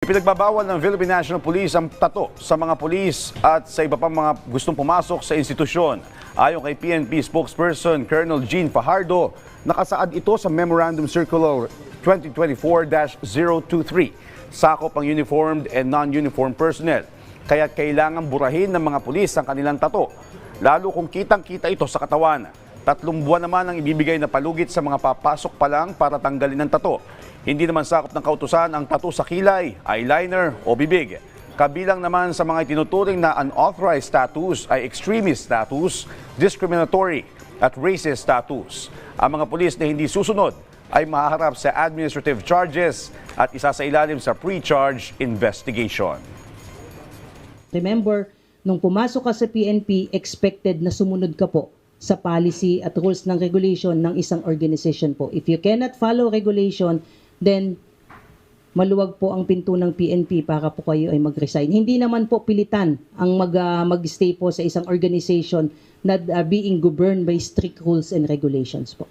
Ipinagbabawal ng Philippine National Police ang tato sa mga pulis at sa iba pang mga gustong pumasok sa institusyon. Ayon kay PNP spokesperson Colonel Jean Fajardo, nakasaad ito sa Memorandum Circular 2024-023. Sakop ang uniformed and non-uniformed personnel. Kaya kailangan burahin ng mga pulis ang kanilang tato, lalo kung kitang-kita ito sa katawan. Tatlong buwan naman ang ibibigay na palugit sa mga papasok pa lang para tanggalin ang tato. Hindi naman sakop ng kautusan ang tato sa kilay, eyeliner o bibig. Kabilang naman sa mga itinuturing na unauthorized tattoos ay extremist tattoos, discriminatory at racist tattoos. Ang mga pulis na hindi susunod ay mahaharap sa administrative charges at isa sa ilalim sa pre-charge investigation. Remember, nung pumasok ka sa PNP, expected na sumunod ka po sa policy at rules ng regulation ng isang organization po. If you cannot follow regulation, then maluwag po ang pinto ng PNP para po kayo ay mag-resign. Hindi naman po pilitan ang mag, ah, mag-stay po sa isang organization na ah, being governed by strict rules and regulations po.